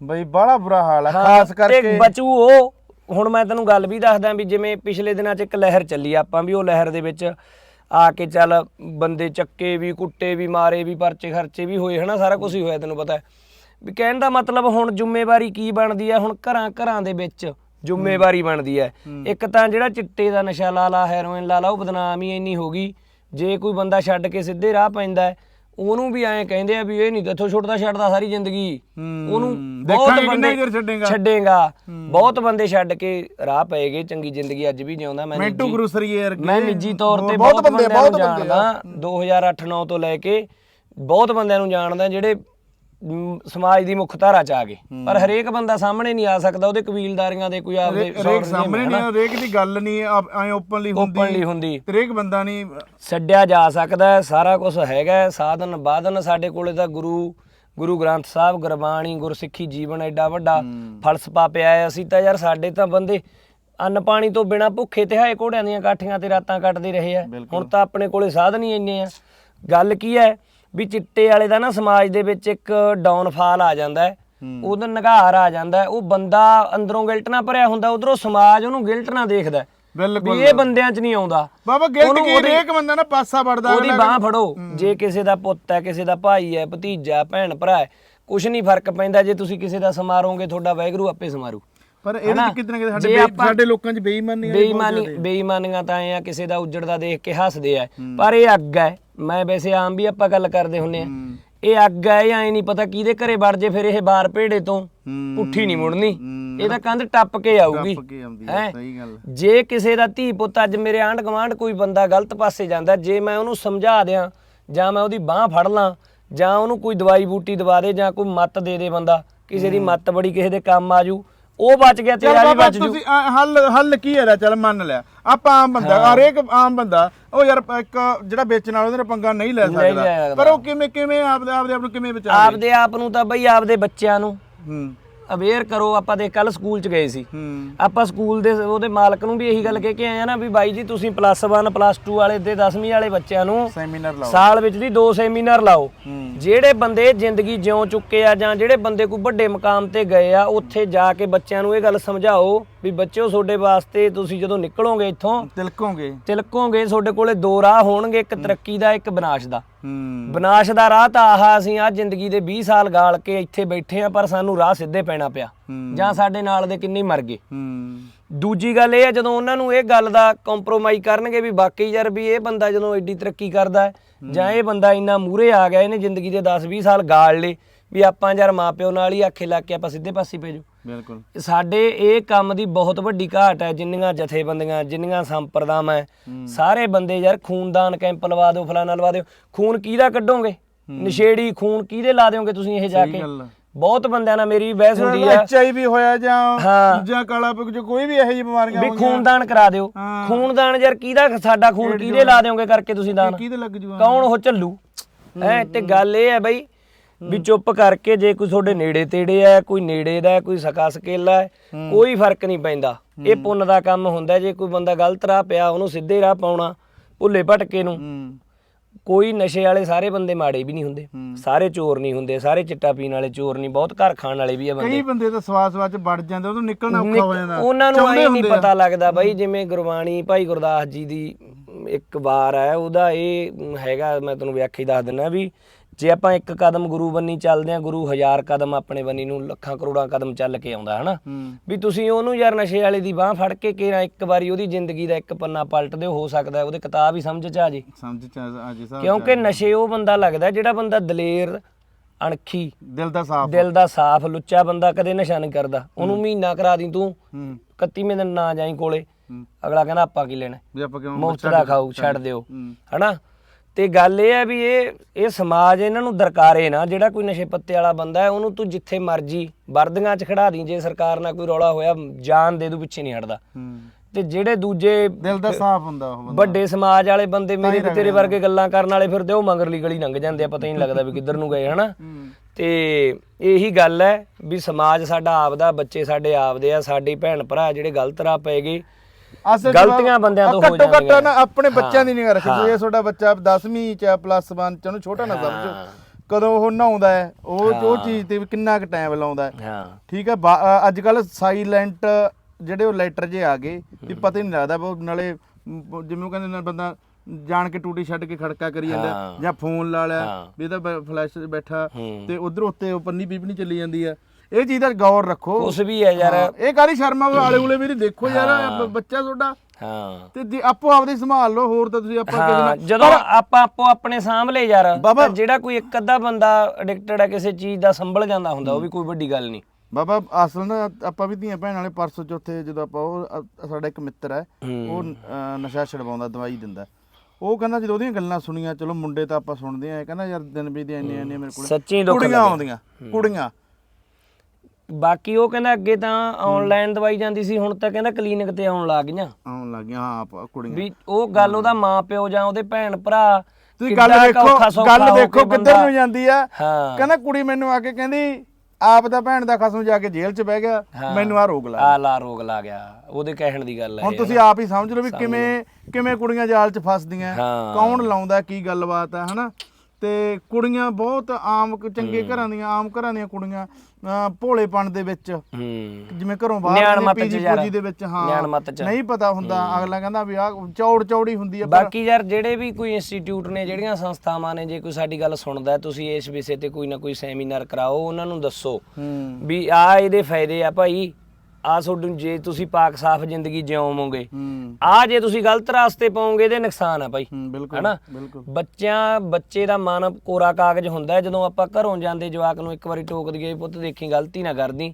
ਬਈ ਬੜਾ ਬੁਰਾ ਹਾਲ ਹੈ ਖਾਸ ਤੇ ਕਰਕੇ ਬਚੂ ਉਹ। ਹੁਣ ਮੈਂ ਤੈਨੂੰ ਗੱਲ ਵੀ ਦੱਸਦਾ ਵੀ ਜਿਵੇਂ ਪਿਛਲੇ ਦਿਨਾਂ 'ਚ ਇੱਕ ਲਹਿਰ ਚੱਲੀ ਆਪਾਂ ਵੀ ਉਹ ਲਹਿਰ ਦੇ ਵਿੱਚ ਆ ਕੇ ਚੱਲ ਬੰਦੇ ਚੱਕੇ ਵੀ ਕੁੱਟੇ ਵੀ ਮਾਰੇ ਵੀ ਪਰਚੇ ਖਰਚੇ ਵੀ ਹੋਏ ਹਨਾ ਸਾਰਾ ਕੁਝ ਹੀ ਹੋਇਆ ਤੈਨੂੰ ਪਤਾ। ਵੀ ਕਹਿਣ ਦਾ ਮਤਲਬ ਹੁਣ ਜ਼ਿੰਮੇਵਾਰੀ ਕੀ ਬਣਦੀ ਹੈ ਹੁਣ ਘਰਾਂ ਘਰਾਂ ਦੇ ਵਿੱਚ ਜ਼ਿੰਮੇਵਾਰੀ ਬਣਦੀ ਹੈ। ਇੱਕ ਤਾਂ ਜਿਹੜਾ ਚਿੱਟੇ ਦਾ ਨਸ਼ਾ ਲਾ ਲਾ ਹੈਰੋਇਨ ਲਾ ਲਾ ਉਹ ਬਦਨਾਮ ਇੰਨੀ ਹੋ ਗਈ। ਜੇ ਕੋਈ ਬੰਦਾ ਛੱਡ ਕੇ ਸਿੱਧੇ ਰਾਹ ਪੈਂਦਾ ਉਹਨੂੰ ਵੀ ਐਂ ਕਹਿੰਦੇ ਆ ਵੀ ਇਹ ਨਹੀਂ ਕਿੱਥੋਂ ਛੁੱਟਦਾ ਛੱਡਦਾ ਸਾਰੀ ਜ਼ਿੰਦਗੀ। ਉਹਨੂੰ ਬਹੁਤ ਬੰਦੇ ਛੱਡੇਗਾ। ਛੱਡੇਗਾ। ਬਹੁਤ ਬੰਦੇ ਛੱਡ ਕੇ ਰਾਹ ਪਏ ਗਏ ਚੰਗੀ ਜ਼ਿੰਦਗੀ ਅੱਜ ਵੀ ਜਿਉਂਦਾ। ਮੈਂ ਮੈਂਟੂ ਗਰੂਸਰੀ ਵਰਗੇ ਮੈਂ ਨਿੱਜੀ ਤੌਰ ਤੇ ਬਹੁਤ ਬੰਦੇ ਬਹੁਤ ਬੰਦੇ ਜਾਣਦਾ। 2008-9 ਤੋਂ ਲੈ ਕੇ ਬਹੁਤ ਬੰਦਿਆਂ ਨੂੰ ਜਾਣਦਾ ਜਿਹੜੇ ਮ, ਸਮਾਜ ਦੀ ਮੁੱਖ ਧਾਰਾ ਚ ਆ ਗਏ। ਪਰ ਹਰੇਕ ਬੰਦਾ ਸਾਹਮਣੇ ਨਹੀਂ ਆ ਸਕਦਾ ਉਹਦੇ ਕਬੀਲਦਾਰੀਆਂ ਦੇ ਕੋਈ ਆਪਦੇ ਰੇਕ ਸਾਹਮਣੇ ਨਹੀਂ ਰੇਕ ਦੀ ਗੱਲ ਨਹੀਂ ਐ ਓਪਨਲੀ ਹੁੰਦੀ। ਓਪਨਲੀ ਹੁੰਦੀ। ਰੇਕ ਬੰਦਾ ਨਹੀਂ ਛੱਡਿਆ ਜਾ ਸਕਦਾ ਹੈ ਸਾਰਾ ਕੁਝ ਹੈਗਾ ਹੈ, ਸਾਧਨ ਬਾਧਨ ਸਾਡੇ ਕੋਲੇ ਤਾਂ ਗੁਰੂ ਗੁਰੂ ਗ੍ਰੰਥ ਸਾਹਿਬ ਗੁਰਬਾਣੀ ਗੁਰਸਿੱਖੀ ਜੀਵਨ ਐਡਾ ਵੱਡਾ ਫਲਸਫਾ ਪਿਆ ਹੈ ਅਸੀਂ ਤਾਂ ਯਾਰ ਸਾਡੇ ਤਾਂ ਬੰਦੇ ਅੰਨ ਪਾਣੀ ਤੋਂ ਬਿਨਾ ਭੁੱਖੇ ਤੇ ਹਾਏ ਘੋੜਿਆਂ ਦੀਆਂ ਕਾਠੀਆਂ ਤੇ ਰਾਤਾਂ ਕੱਟਦੇ ਰਹੇ ਆ। ਹੁਣ ਤਾਂ ਆਪਣੇ ਕੋਲੇ ਸਾਧਨ ਹੀ ਇੰਨੇ ਆ। ਗੱਲ ਕੀ ਹੈ ਵੀ ਚਿੱਟੇ ਵਾਲੇ ਦਾ ਨਾ ਸਮਾਜ ਦੇ ਵਿੱਚ ਇੱਕ ਡਾਊਨਫਾਲ ਆ ਜਾਂਦਾ ਹੈ। ਉਹਦਾ ਨਿਗਾਰ ਆ ਜਾਂਦਾ ਉਹ ਬੰਦਾ ਅੰਦਰੋਂ ਗਿਲਟ ਨਾ ਭਰਿਆ ਹੁੰਦਾ ਉਧਰੋਂ ਸਮਾਜ ਉਹਨੂੰ ਗਿਲਟ ਨਾ ਦੇਖਦਾ। ਬਿਲਕੁਲ ਇਹ ਬੰਦਿਆਂ 'ਚ ਨਹੀਂ ਆਉਂਦਾ। ਬਾਬਾ ਗਿਲਟ ਕੀ? ਉਹਦੀ- ਰੇਕ ਬੰਦਾ ਨਾ ਪਾਸਾ ਵੜਦਾ ਉਹਦੀ ਬਾਹ ਫੜੋ। ਜੇ ਕਿਸੇ ਦਾ ਪੁੱਤ ਹੈ ਕਿਸੇ ਦਾ ਭਾਈ ਹੈ ਭਤੀਜਾ ਭੈਣ ਭਰਾ ਹੈ ਕੁਛ ਨਹੀਂ ਫ਼ਰਕ ਪੈਂਦਾ। ਜੇ ਤੁਸੀਂ ਕਿਸੇ ਦਾ ਸਮਾਰੋਗੇ ਤੁਹਾਡਾ ਵਾਹਿਗੁਰੂ ਆਪੇ ਸਮਾਰੂ। ਪਰ ਇਹਦੇ? ਚ ਕਿਤੇ ਨਾ ਕਿਤੇ ਸਾਡੇ ਬੇ- ਸਾਡੇ ਲੋਕਾਂ 'ਚ ਬੇਈਮਾਨੀ ਹੈ ਬੇਈਮਾਨੀ ਬੇਈਮਾਨੀਆਂ ਤਾਂ ਐ ਆ ਕਿਸੇ ਦਾ ਉੱਜੜਦਾ ਦੇਖ ਕੇ ਹੱਸਦੇ ਆ। ਪਰ ਇਹ ਅੱਗ ਹੈ। ਮੈਂ ਵੈਸੇ ਆਮ ਵੀ ਆਪਾਂ ਗੱਲ ਕਰਦੇ ਹੁੰਨੇ ਆ। ਇਹ ਅੱਗ ਹੈ ਇਹ ਐ ਨਹੀਂ ਪਤਾ ਕਿਹਦੇ ਘਰੇ ਵੜ ਜੇ ਫਿਰ ਇਹ ਬਾਰ ਭੇੜੇ ਤੋਂ ਪੁੱਠੀ ਨਹੀਂ ਮੁੜਨੀ। ਇਹ ਤਾਂ ਕੰਧ ਟੱਪ ਕੇ ਆਊਗੀ। ਟੱਪ ਕੇ ਆਉਂਦੀ ਹੈਂ? ਹੈ? ਸਹੀ ਗੱਲ ਜੇ ਕਿਸੇ ਦਾ ਧੀ ਪੁੱਤ ਅੱਜ ਮੇਰੇ ਆਂਢ ਗੁਆਂਢ ਕੋਈ ਬੰਦਾ ਗਲਤ ਪਾਸੇ ਜਾਂਦਾ ਜੇ ਮੈਂ ਉਹਨੂੰ ਸਮਝਾ ਦਿਆਂ ਜਾਂ ਮੈਂ ਉਹਦੀ ਬਾਹ ਫੜ ਲਾਂ ਜਾਂ ਉਹਨੂੰ ਕੋਈ ਦਵਾਈ ਬੂਟੀ ਦਵਾ ਦੇ ਜਾਂ ਕੋਈ ਮੱਤ ਦੇ ਦੇ ਬੰਦਾ ਕਿਸੇ ਦੀ ਮੱਤ ਬੜੀ ਕਿਸੇ ਦੇ ਕੰਮ ਆਜੂ ਉਹ ਬਚ ਗਿਆ ਤੇਰਾ ਵੀ ਬਚ ਜੂ। ਤੁਸੀਂ ਅ, ਹੱਲ ਹੱਲ ਕੀ ਹੈ ਚੱਲ ਮੰਨ ਲਿਆ। ਆਪਾਂ ਆਮ ਬੰਦਾ ਹਰੇਕ ਆਮ ਬੰਦਾ ਉਹ ਯਾਰ ਇੱਕ ਜਿਹੜਾ ਵੇਚਣ ਵਾਲਾ ਉਹਦੇ ਨਾਲ ਪੰਗਾ ਨਹੀਂ ਲੈ ਲੈ ਸਕਦਾ। ਸਕਦਾ। ਪਰ ਉਹ ਕਿਵੇਂ ਕਿਵੇਂ ਆਪਦੇ ਆਪਦੇ ਆਪ ਨੂੰ ਕਿਵੇਂ ਬਚਾਵੇ ਆਪਦੇ ਆਪ ਨੂੰ ਤਾਂ ਬਈ ਆਪਦੇ ਬੱਚਿਆਂ ਨੂੰ। ਹੂੰ। ਅਵੇਅਰ ਕਰੋ ਆਪਾਂ ਦੇ ਕੱਲ ਸਕੂਲ ਚ ਗਏ ਸੀ। ਆਪਾਂ ਸਕੂਲ ਦੇ ਉਹਦੇ ਮਾਲਕ ਨੂੰ ਵੀ ਇਹੀ ਗੱਲ ਕਹਿ ਕੇ ਆਏ ਆ ਨਾ ਵੀ ਬਾਈ ਜੀ ਤੁਸੀਂ ਪਲੱਸ 1 ਪਲੱਸ 2 ਵਾਲੇ ਤੇ 10ਵੀਂ ਵਾਲੇ ਬੱਚਿਆਂ ਨੂੰ ਸੈਮੀਨਾਰ ਲਾਓ। ਸਾਲ ਵਿੱਚ ਦੀ ਦੋ ਸੈਮੀਨਾਰ ਲਾਓ। ਜਿਹੜੇ ਬੰਦੇ ਜ਼ਿੰਦਗੀ ਜਿਉ ਚੁੱਕੇ ਆ ਜਾਂ ਜਿਹੜੇ ਬੰਦੇ ਕੋਈ ਵੱਡੇ ਮਕਾਮ ਤੇ ਗਏ ਆ ਉੱਥੇ ਜਾ ਕੇ ਬੱਚਿਆਂ ਨੂੰ ਇਹ ਗੱਲ ਸਮਝਾਓ ਵੀ ਬੱਚਿਓ ਤੁਹਾਡੇ ਵਾਸਤੇ ਤੁਸੀਂ ਜਦੋਂ ਨਿਕਲੋਗੇ ਇੱਥੋਂ ਤਿਲਕੋਗੇ। ਤਿਲਕੋਗੇ ਤੁਹਾਡੇ ਕੋਲੇ ਦੋ ਰਾਹ ਹੋਣਗੇ ਇੱਕ ਤਰੱਕੀ ਦਾ ਇੱਕ ਵਿਨਾਸ਼ ਦਾ। ਹੂੰ। ਵਿਨਾਸ਼ ਦਾ ਰਾਹ ਤਾਂ ਆਹ ਅਸੀਂ ਆ ਜ਼ਿੰਦਗੀ ਦੇ 20 ਸਾਲ ਗਾਲ ਕੇ ਇੱਥੇ ਬੈਠੇ ਆ ਪਰ ਸਾਨੂੰ ਰਾਹ ਸਿੱਧੇ ਪੈਣਾ ਪਿਆ। ਜਾਂ ਸਾਡੇ ਨਾਲ ਦੇ ਕਿੰਨੇ ਮਰ ਗਏ। ਹੂੰ। ਦੂਜੀ ਗੱਲ ਇਹ ਹੈ ਜਦੋਂ ਉਹਨਾਂ ਨੂੰ ਇਹ ਗੱਲ ਦਾ ਕੰਪਰੋਮਾਈਜ਼ ਕਰਨਗੇ ਵੀ ਬਾਕੀ ਯਾਰ ਵੀ ਇਹ ਬੰਦਾ ਜਦੋਂ ਐਡੀ ਤਰੱਕੀ ਕਰਦਾ ਹੈ ਜਾਂ ਇਹ ਬੰਦਾ ਇੰਨਾ ਮੂਰੇ ਆ ਗਿਆ ਇਹਨੇ ਜ਼ਿੰਦਗੀ ਦੇ 10-20 ਸਾਲ ਗਾਲ ਲਏ ਵੀ ਆਪਾਂ ਯਾਰ ਮਾਪਿਓ ਨਾਲ ਹੀ ਆਖੇ ਲੱਗ ਕੇ ਆਪਾਂ ਸਿੱਧੇ ਪਾਸੇ ਭੇਜੋ ਬਿਲਕੁਲ। ਸਾਡੇ ਇਹ ਕੰਮ ਦੀ ਬਹੁਤ ਵੱਡੀ ਘਾਟ ਹੈ ਜਿੰਨੀਆਂ ਜਥੇਬੰਦੀਆਂ ਜਿੰਨੀਆਂ ਸੰਪਰਦਾਵਾਂ ਹੈ। ਸਾਰੇ ਬੰਦੇ ਯਾਰ ਖੂਨਦਾਨ ਕੈਂਪ ਲਵਾ ਦਿਓ ਫਲਾਣਾ ਲਵਾ ਦਿਓ। ਖੂਨ ਕਿਹਦਾ ਕੱਢੋਗੇ? ਨਸ਼ੇੜੀ ਖੂਨ ਕਿਹਦੇ ਲਾ ਦਿਓਗੇ ਤੁਸੀਂ ਇਹ ਜਾ ਕੇ। ਬਹੁਤ ਬੰਦਿਆਂ ਨਾਲ ਮੇਰੀ ਬਹਿਸ ਹੁੰਦੀ ਆ। ਐਚਆਈਵੀ ਹੋਇਆ ਜਾਂ। ਜਾਂ ਕਾਲਾ ਪਿਕ ਜੋ ਕੋਈ ਵੀ ਇਹੋ ਜਿਹੀ ਬਿਮਾਰੀਆਂ ਵੀ ਖੂਨਦਾਨ ਕਰਾ ਦਿਓ। ਖੂਨਦਾਨ ਯਾਰ ਕਿਹਦਾ ਸਾਡਾ ਖੂਨ ਕਿਹਦੇ ਲਾ ਦਿਓਗੇ ਕਰਕੇ ਤੁਸੀਂ ਦਾਨ? ਕਿਹਦੇ ਲੱਗ ਜੂਗਾ ਕੌਣ ਉਹ ਚੱਲੂ ਹੈ ਤੇ ਗੱਲ ਇਹ ਹੈ ਬਈ ਵੀ ਚੁੱਪ ਕਰਕੇ ਜੇ ਕੋਈ ਤੁਹਾਡੇ ਨੇੜੇ ਤੇੜੇ ਹੈ ਕੋਈ ਨੇੜੇ ਦਾ ਕੋਈ ਸਕਾ ਸਕੇਲਾ ਕੋਈ ਫ਼ਰਕ ਨਹੀਂ ਪੈਂਦਾ। ਇਹ ਪੁੰਨ ਦਾ ਕੰਮ ਹੁੰਦਾ ਜੇ ਕੋਈ ਬੰਦਾ ਗਲਤ ਰਾਹ ਪਿਆ ਉਹਨੂੰ ਸਿੱਧੇ ਰਾਹ ਪਾਉਣਾ ਭੁੱਲੇ ਭਟਕੇ ਨੂੰ। ਕੋਈ ਨਸ਼ੇ ਵਾਲੇ ਸਾਰੇ ਬੰਦੇ ਮਾੜੇ ਵੀ ਨਹੀਂ ਹੁੰਦੇ। ਸਾਰੇ ਚੋਰ ਨਹੀਂ ਹੁੰਦੇ ਸਾਰੇ ਚਿੱਟਾ ਪੀਣ ਵਾਲੇ ਚੋਰ ਨਹੀਂ ਬਹੁਤ ਘਰ ਖਾਣ ਵਾਲੇ ਵੀ ਆ ਬੰਦੇ। ਕਈ ਬੰਦੇ ਤਾਂ ਸਵਾਸ ਸਵਾਸ ਚ ਵੜ ਜਾਂਦੇ ਉਹਨੂੰ ਨਿਕਲਣਾ ਔਖਾ ਹੋ ਜਾਂਦਾ। ਉਹਨਾਂ ਨੂੰ ਐ ਨਹੀਂ ਆ। ਪਤਾ ਲੱਗਦਾ ਬਾਈ ਜਿਵੇਂ ਗੁਰਬਾਣੀ ਭਾਈ ਗੁਰਦਾਸ ਜੀ ਦੀ ਇੱਕ ਵਾਰ ਹੈ ਉਹਦਾ ਇਹ ਹੈਗਾ ਮੈਂ ਤੁਹਾਨੂੰ ਵਿਆਖੀ ਦੱਸ ਦਿੰਦਾ ਵੀ ਜੇ ਆਪਾਂ ਇੱਕ ਕਦਮ ਗੁਰੂ ਬੰਨੀ ਚੱਲਦੇ ਆ ਗੁਰੂ ਹਜ਼ਾਰ ਕਦਮ ਆਪਣੇ ਬੰਨੀ ਨੂੰ ਲੱਖਾਂ ਕਰੋੜਾਂ ਕਦਮ ਚੱਲ ਕੇ ਆਉਂਦਾ ਹਨਾ? ਵੀ ਤੁਸੀਂ ਉਹਨੂੰ ਯਾਰ ਨਸ਼ੇ ਵਾਲੇ ਦੀ ਬਾਹ ਫੜ ਕੇ ਕਿਹੜਾ ਇੱਕ ਵਾਰੀ ਉਹਦੀ ਜ਼ਿੰਦਗੀ ਦਾ ਇੱਕ ਪੰਨਾ ਪਲਟ ਦਿਓ ਹੋ ਸਕਦਾ ਉਹਦੇ ਕਿਤਾਬ ਹੀ ਸਮਝ ਚ ਆ ਜੇ। ਸਮਝ ਚ ਆ ਜੀ ਸਾਹਿਬ ਕਿਉਂਕਿ ਨਸ਼ੇ ਉਹ ਬੰਦਾ ਲੱਗਦਾ ਜਿਹੜਾ ਬੰਦਾ ਦਲੇਰ ਅਣਖੀ ਦਿਲ ਦਾ ਸਾਫ਼। ਦਿਲ ਦਾ ਸਾਫ਼ ਲੁੱਚਾ ਬੰਦਾ ਕਦੇ ਨਸ਼ਾ ਨਹੀਂ ਕਰਦਾ। ਉਹਨੂੰ ਮਹੀਨਾ ਕਰਾ ਦੀ ਤੂੰ ਹੂੰ। 31ਵੇਂ ਦਿਨ ਨਾ ਜਾਈ ਕੋਲੇ। ਅਗਲਾ ਕਹਿੰਦਾ ਆਪਾਂ ਕੀ ਲੈਣਾ? ਵੀ ਆਪਾਂ ਕਿਉਂ ਮੁਫਤ ਦਾ ਖਾਓ ਛੱਡ ਦਿਓ। ਹਨਾ? ਤੇ ਗੱਲ ਇਹ ਹੈ ਵੀ ਇਹ ਇਹ ਸਮਾਜ ਇਹਨਾਂ ਨੂੰ ਦਰਕਾਰੇ ਨਾ ਜਿਹੜਾ ਕੋਈ ਨਸ਼ੇ ਪੱਤੇ ਵਾਲਾ ਬੰਦਾ ਹੈ ਉਹਨੂੰ ਤੂੰ ਜਿੱਥੇ ਮਰਜ਼ੀ ਵਰਦੀਆਂ 'ਚ ਖੜਾ ਦੀ ਜੇ ਸਰਕਾਰ ਨਾਲ ਕੋਈ ਰੌਲਾ ਹੋਇਆ ਜਾਨ ਦੇ ਦੂ ਪਿੱਛੇ ਨਹੀਂ ਹਟਦਾ। ਤੇ ਜਿਹੜੇ ਦੂਜੇ ਦਿਲ ਦਾ ਸਾਫ਼ ਹੁੰਦਾ ਉਹ ਬੰਦਾ। ਵੱਡੇ ਸਮਾਜ ਵਾਲੇ ਬੰਦੇ ਮੇਰੇ ਤੇ ਤੇਰੇ ਵਰਗੇ ਗੱਲਾਂ ਕਰਨ ਵਾਲੇ ਫਿਰਦੇ ਉਹ ਮਗਰਲੀ ਗਲੀ ਲੰਘ ਜਾਂਦੇ ਆ ਪਤਾ ਹੀ ਨਹੀਂ ਲੱਗਦਾ ਵੀ ਕਿੱਧਰ ਨੂੰ ਗਏ ਹਨਾ। ਤੇ ਇਹੀ ਗੱਲ ਹੈ ਵੀ ਸਮਾਜ ਸਾਡਾ ਆਪਦਾ ਬੱਚੇ ਸਾਡੇ ਆਪਦੇ ਆ ਸਾਡੇ ਭੈਣ ਭਰਾ ਜਿਹੜੇ ਗਲਤ ਰਾਹ ਪੈ ਗਏ ਅਸਲ ਗਲਤੀਆਂ ਬੰਦਿਆਂ ਤੋਂ ਹੋ ਘੱਟੋ ਘੱਟ ਜਾਂਦੀਆਂ ਨਾ ਆਪਣੇ ਬੱਚਿਆਂ ਦੀ ਨਿਗਾਹ ਰੱਖੋ ਜੇ ਤੁਹਾਡਾ ਬੱਚਾ 10ਵੀਂ ਚ ਪਲੱਸ 1 ਚ ਉਹਨੂੰ ਛੋਟਾ ਨਾ ਸਮਝੋ। ਕਦੋਂ ਉਹ ਨਹਾਉਂਦਾ ਹੈ ਉਹ ਉਹ ਚੀਜ਼ ਤੇ ਕਿੰਨਾ ਕੁ ਟਾਈਮ ਲਾਉਂਦਾ ਹੈ। ਹਾਂ। ਠੀਕ ਹੈ ਅੱਜ ਕੱਲ ਸਾਇਲੈਂਟ ਜਿਹੜੇ ਉਹ ਲੈਟਰ ਜੇ ਆ ਗਏ ਵੀ ਪਤਾ ਹੀ ਨਹੀਂ ਲੱਗਦਾ ਉਹ ਨਾਲੇ ਜਿਵੇਂ ਉਹ ਕਹਿੰਦੇ ਨੇ ਬੰਦਾ ਜਾਣ ਕੇ ਟੂਟੀ ਛੱਡ ਕੇ ਖੜਕਾ ਕਰੀ ਜਾਂਦਾ। ਜਾਂ ਫੋਨ ਲਾ ਲਿਆ। ਵੀ ਇਹਦਾ ਫਲੈਸ਼ ਬੈਠਾ। ਤੇ ਉਧਰ ਉੱਤੇ ਉਹ ਪੰਨੀ ਪੀਪਣੀ ਚੱਲੀ ਜਾਂਦੀ ਆ ਇਹ ਚੀਜ਼ ਦਾ ਗੌਰ ਰੱਖੋ। ਉਸ ਵੀ ਹੈ ਯਾਰ। ਹਾਂ, ਇਹ ਕਾਰੀ ਸ਼ਰਮਾ ਵਾਲੇ ਉਲੇ ਵੀ ਦੇਖੋ ਯਾਰ ਬ- ਬੱਚਾ ਤੁਹਾਡਾ। ਹਾਂ। ਤੇ ਜੇ ਆਪੋ ਆਪਦੇ ਸੰਭਾਲ ਲਓ ਹੋਰ ਤਾਂ ਤੁਸੀਂ ਆਪਾਂ ਕਿਸੇ ਹਾਂ ਨਾਲ ਜਦੋਂ ਆਪਾਂ ਆਪੋ ਆਪਣੇ ਸਾਹਮਣੇ ਯਾਰ ਬਾਬਾ- ਤਾਂ ਜਿਹੜਾ ਕੋਈ ਇੱਕ ਅੱਧਾ ਬੰਦਾ ਐਡਿਕਟਡ ਹੈ ਕਿਸੇ ਚੀਜ਼ ਦਾ ਸੰਭਲ ਜਾਂਦਾ ਹੁੰਦਾ ਉਹ ਵੀ ਕੋਈ ਵੱਡੀ ਗੱਲ ਨਹੀਂ। ਬਾਬਾ ਅਸਲ ਨਾ ਆਪਾਂ ਵੀ ਧੀਆਂ ਭੈਣਾਂ ਵਾਲੇ ਪਰਸੋਂ ਚੌਥੇ ਜਦੋਂ ਆਪਾਂ ਉਹ ਅ- ਸਾਡਾ ਇੱਕ ਮਿੱਤਰ ਹੈ। ਉਹ ਅ, ਨਸ਼ਾ ਛਡਵਾਉਂਦਾ ਦਵਾਈ ਦਿੰਦਾ। ਉਹ ਕਹਿੰਦਾ ਜਦੋਂ ਉਹਦੀਆਂ ਗੱਲਾਂ ਸੁਣੀਆਂ ਚਲੋ ਮੁੰਡੇ ਤਾਂ ਆਪਾਂ ਸੁਣਦੇ ਆ ਕਹਿੰਦਾ ਯਾਰ ਦਿਨ ਵੀ ਦੇ ਇੰਨੇ ਇੰਨੇ ਮੇਰੇ ਕੋਲ ਸੱਚੀ ਦੁੱਖ ਕੁੜੀਆਂ। ਆਉਂਦੀਆਂ ਕੁੜੀਆਂ। ਬਾਕੀ ਉਹ ਕਹਿੰਦਾ ਅੱਗੇ ਤਾਂ ਆਨਲਾਈਨ ਦਵਾਈ ਜਾਂਦੀ ਸੀ ਹੁਣ ਤਾਂ ਕਹਿੰਦਾ ਕਲੀਨਿਕ ਤੇ ਆਉਣ ਲੱਗ ਗਈਆਂ। ਆਉਣ ਲੱਗੀਆਂ ਹਾਂ ਆਪਾਂ ਕੁੜੀਆਂ। ਵੀ ਉਹ ਗੱਲ ਉਹਦਾ ਮਾਂ ਪਿਓ ਜਾਂ ਉਹਦੇ ਭੈਣ ਭਰਾ ਤੁਸੀਂ ਗੱਲ ਦੇਖੋ ਗੱਲ ਹੋ ਦੇਖੋ ਕਿੱਧਰ ਨੂੰ ਜਾਂਦੀ ਆ। ਹਾਂ। ਕਹਿੰਦਾ ਕੁੜੀ ਮੈਨੂੰ ਆ ਕੇ ਕਹਿੰਦੀ ਆਪ ਦਾ ਭੈਣ ਦਾ ਖਸਮ ਜਾ ਕੇ ਜੇਲ੍ਹ 'ਚ ਬਹਿ ਗਿਆ ਹਾਂ। ਮੈਨੂੰ ਆ ਰੋਗ ਲਾ ਆ ਲਾ ਰੋਗ ਲਾ ਗਿਆ ਉਹਦੇ ਕਹਿਣ ਦੀ ਗੱਲ ਹੈ ਹੁਣ ਤੁਸੀਂ ਆਪ ਹੀ ਸਮਝ ਲਓ ਵੀ ਕਿਵੇਂ ਕਿਵੇਂ ਕੁੜੀਆਂ ਜਾਲ 'ਚ ਫਸਦੀਆਂ ਹਾਂ। ਕੌਣ ਲਾਉਂਦਾ ਕੀ ਗੱਲਬਾਤ ਆ ਹਨਾ? ਤੇ ਕੁੜੀਆਂ ਬਹੁਤ ਆਮ ਚੰਗੇ ਘਰਾਂ ਦੀਆਂ ਆਮ ਘਰਾਂ ਦੀਆਂ ਕੁੜੀਆਂ ਭੋਲੇਪਣ ਦੇ ਵਿੱਚ। ਹੂੰ। ਜਿਵੇਂ ਘਰੋਂ ਬਾਹਰ ਪੀਜੀ। ਪੂਜੀ ਦੇ ਵਿੱਚ ਹਾਂ। ਨਹੀਂ ਪਤਾ ਹੁੰਦਾ ਅਗਲਾ ਕਹਿੰਦਾ ਵੀ ਆ ਚੌੜ ਚੌੜੀ ਹੁੰਦੀ ਆ ਪਰ ਬਾਕੀ ਯਾਰ ਜਿਹੜੇ ਵੀ ਕੋਈ ਇੰਸਟੀਚਿਊਟ ਨੇ ਜਿਹੜੀਆਂ ਸੰਸਥਾਵਾਂ ਨੇ ਜੇ ਕੋਈ ਸਾਡੀ ਗੱਲ ਸੁਣਦਾ ਹੈ, ਤੁਸੀਂ ਇਸ ਵਿਸ਼ੇ ਤੇ ਕੋਈ ਨਾ ਕੋਈ ਸੈਮੀਨਾਰ ਕਰਾਓ ਉਹਨਾਂ ਨੂੰ ਦੱਸੋ ਹੂੰ। ਵੀ ਆ ਇਹਦੇ ਫਾਇਦੇ ਆ ਭਾਈ ਆ ਤੁਹਾਨੂੰ ਜੇ ਤੁਸੀਂ ਪਾਕ ਸਾਫ਼ ਜ਼ਿੰਦਗੀ ਜਿਉਵੋਗੇ ਹੂੰ। ਆ ਜੇ ਤੁਸੀਂ ਗਲਤ ਰਾਸਤੇ ਪਾਓਗੇ ਇਹਦੇ ਨੁਕਸਾਨ ਆ ਭਾਈ ਬਿਲਕੁਲ ਹਨਾ? ਬੱਚਿਆਂ ਬੱਚੇ ਦਾ ਮਨ ਕੋਰਾ ਕਾਗਜ਼ ਹੁੰਦਾ ਜਦੋਂ ਆਪਾਂ ਘਰੋਂ ਜਾਂਦੇ ਜਵਾਕ ਨੂੰ ਇੱਕ ਵਾਰੀ ਟੋਕ ਦਈਏ ਪੁੱਤ ਦੇਖੀ ਗਲਤੀ ਨਾ ਕਰਦੀ।